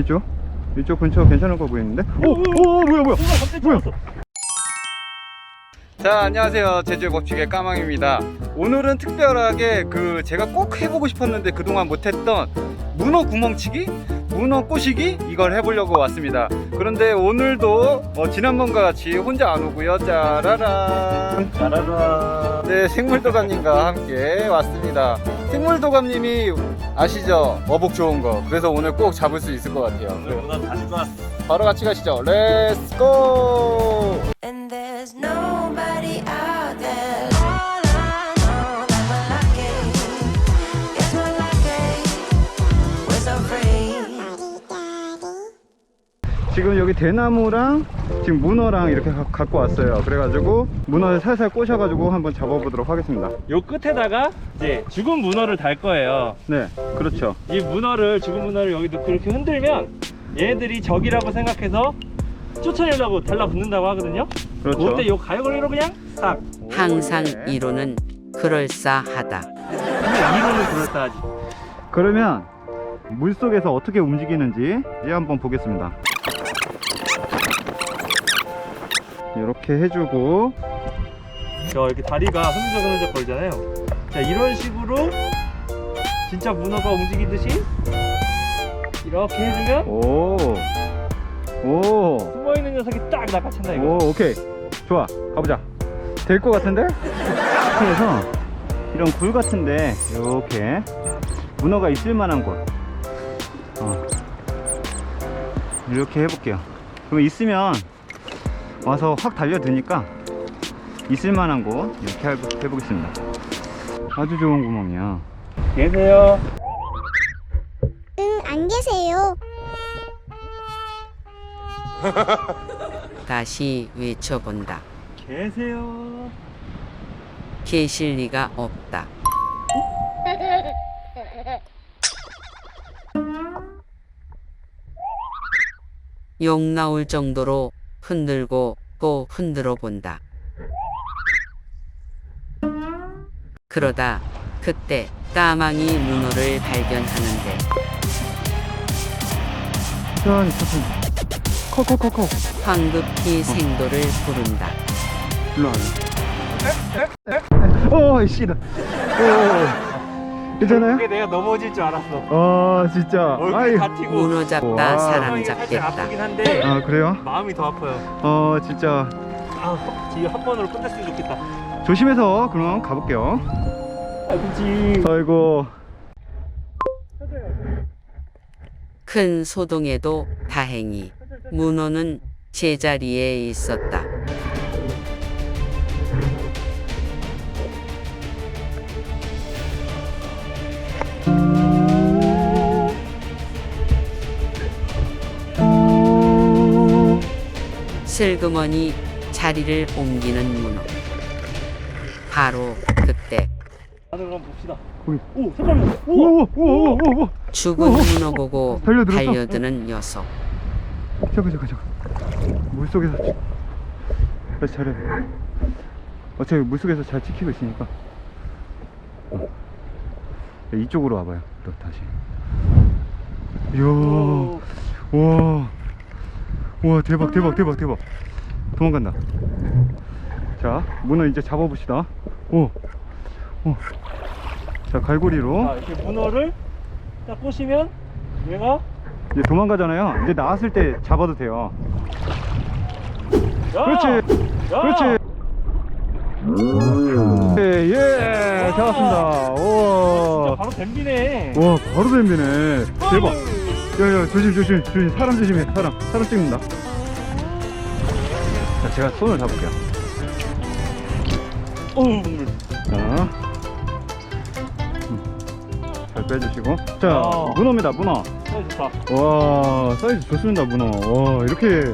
이쪽? 이쪽 근처 괜찮을 거 보이는데? 오! 오! 뭐야 뭐야! 뭐야! 자 안녕하세요 제주의 법칙의 까망입니다 오늘은 특별하게 그 제가 꼭 해보고 싶었는데 그동안 못했던 문어 구멍치기? 문어 꼬시기? 이걸 해보려고 왔습니다 그런데 오늘도 어, 지난번과 같이 혼자 안 오고요 짜라란 짜라라. 네 생물도감님과 함께 왔습니다 생물도감님이 아시죠? 어복 좋은 거 그래서 오늘 꼭 잡을 수 있을 것 같아요 오늘 문어 다시 왔어. 바로 같이 가시죠 렛츠고 And there's nobody 지금 여기 대나무랑 지금 문어랑 이렇게 가- 갖고 왔어요. 그래가지고 문어를 살살 꼬셔가지고 한번 잡아보도록 하겠습니다. 요 끝에다가 이제 죽은 문어를 달 거예요. 네, 그렇죠. 이 문어를 죽은 문어를 여기 넣고 이렇게 흔들면 얘네들이 적이라고 생각해서 쫓아내려고 달라붙는다고 하거든요. 그렇죠. 그때 요 가위걸이로 그냥 싹. 항상 네. 이론은 그럴싸하다. 근데 이론은 그럴싸하지. 그러면 물 속에서 어떻게 움직이는지 이제 한번 보겠습니다. 이렇게 해주고 저 이렇게 다리가 흔들적 거리잖아요. 자 이런 식으로 진짜 문어가 움직이듯이 이렇게 해주면 오, 오, 숨어 있는 녀석이 딱 낚아챈다 이거. 오, 오케이. 좋아, 가보자. 될 것 같은데? 해서 이런 굴 같은데 이렇게 문어가 있을 만한 곳. 어. 이렇게 해볼게요. 그럼 있으면 와서 확 달려드니까 있을 만한 곳 이렇게 해- 해보겠습니다. 아주 좋은 구멍이야. 계세요. 응, 안 계세요. 다시 외쳐본다. 계세요. 계실 리가 없다. 욕 나올 정도로 흔들고 또 흔들어 본다. 그러다 그때 까망이 문어를 발견하는데 커. 황급히 생도를 부른다. 와요. 어, 이씨다. 오, 괜찮아요? 그게 내가 넘어질 줄 알았어. 아, 진짜. 얼굴이 아이. 다 튀고. 문어 잡다 와. 사람 살짝 잡겠다. 아프긴 한데 아, 그래요? 마음이 더 아파요. 어, 진짜. 아, 지금 한 번으로 끝냈으면 좋겠다. 조심해서 그럼 가볼게요. 아, 그치. 아이고. 큰 소동에도 다행히 문어는 제자리에 있었다. 슬그머니 자리를 옮기는 문어. 바로 그때 다들 한번 봅시다. 거기. 오, 잠깐만. 오, 우와. 오, 오, 오, 오. 죽은 문어 보고 달려들었어? 달려드는 녀석. 잠깐, 잠깐, 잠깐. 물 속에서. 다시 잘해. 어차피 물 속에서 잘 지키고 있으니까. 어. 네, 이쪽으로 와봐요. 또 다시. 이야. 오. 와. 와, 대박, 대박, 대박, 대박. 도망간다. 자, 문어 이제 잡아봅시다. 오. 오. 자, 갈고리로. 자, 이렇게 문어를 딱 꼬시면 얘가 이제 도망가잖아요. 이제 나왔을 때 잡아도 돼요. 야! 그렇지. 야! 그렇지. 예, 예, 잡았습니다. 진짜 우와. 바로 댐비네. 와, 바로 뱀비네. 대박. 야, 야, 조심, 조심, 조심. 사람 조심해. 사람, 사람 찍는다. 자, 제가 손을 잡을게요. 어우, 물. 자. 음. 잘 빼주시고. 자, 어. 문어입니다, 문어. 사이 좋다. 와, 사이즈 좋습니다, 문어. 와, 이렇게,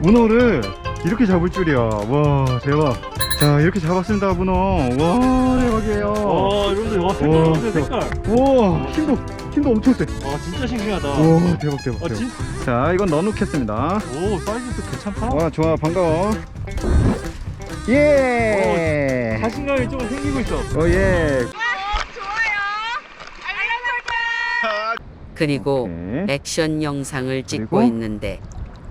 문어를 이렇게 잡을 줄이야. 와, 대박. 자, 이렇게 잡았습니다, 문어. 와, 대박이에요. 와, 여러분들, 와, 색깔 와, 색깔. 와, 힘도, 힘도 엄청 세. 와, 진짜 신기하다. 와, 대박, 대박, 아, 대박. 진, 자, 이건 넣어놓겠습니다. 오, 사이즈도 괜찮다. 와, 좋아, 반가워. 예! 자신감이 조금 생기고 있어. 어, 예. 그리고 오케이. 액션 영상을 찍고 그리고? 있는데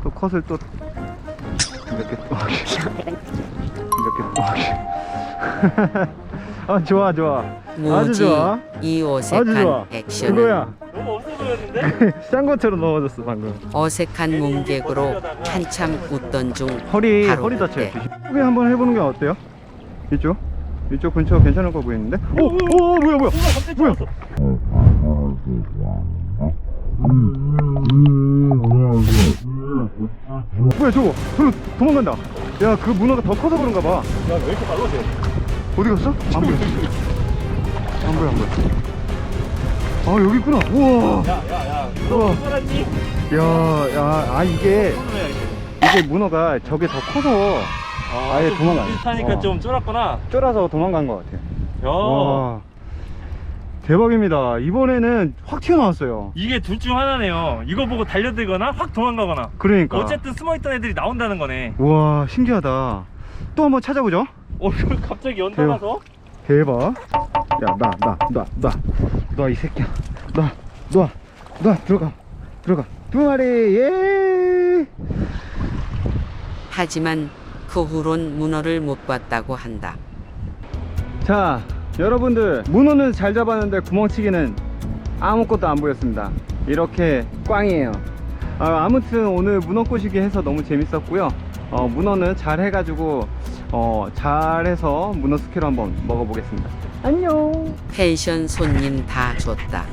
또 컷을 또몇개또개또 아 좋아 좋아 아주 좋아 이 아주 좋아 어색한 액션은 그거야 너무 없어 보였는데? 싼 것처럼 넘어졌어 방금 어색한 몸객으로 한참 웃던 중 허리 바로 허리 그때. 다쳐요 이쪽에 한번 해보는 게 어때요? 이쪽? 이쪽 근처 괜찮을 거 보이는데? 오! 오! 뭐야 뭐야 뭐야? 뭐야 저거 저로 도망간다 야 그 문어가 더 커서 그런가 봐 야왜 이렇게 빨라 쟤? 어디 갔어? 안 보여 안 보여 안 보여 아 여기 있구나. 우와. 야 야 야 우와. 너 살았니? 야 야 아 이게 이게? 문어가 저게 더 커서 아 예 도망 안 비슷하니까 어. 좀 쫄았구나. 쫄아서 도망간 것 같아 야. 와. 대박입니다. 이번에는 확 튀어나왔어요. 이게 둘 중 하나네요. 이거 보고 달려들거나 확 도망가거나. 그러니까. 어쨌든 숨어있던 애들이 나온다는 거네. 와 신기하다. 또 한번 찾아보죠 어 이거 갑자기 연달아서? 대박. 야 나 나 나 나. 너 이 새끼야. 나너너 들어가. 들어가. 두 마리 예! 하지만 그 후론 문어를 못 봤다고 한다. 자 여러분들 문어는 잘 잡았는데 구멍치기는 아무것도 안 보였습니다. 이렇게 꽝이에요. 아, 아무튼 오늘 문어 꼬시기 해서 너무 재밌었고요. 어, 문어는 잘 해가지고 어, 잘해서 문어 스키로 한번 먹어보겠습니다 안녕 펜션 손님 다 줬다.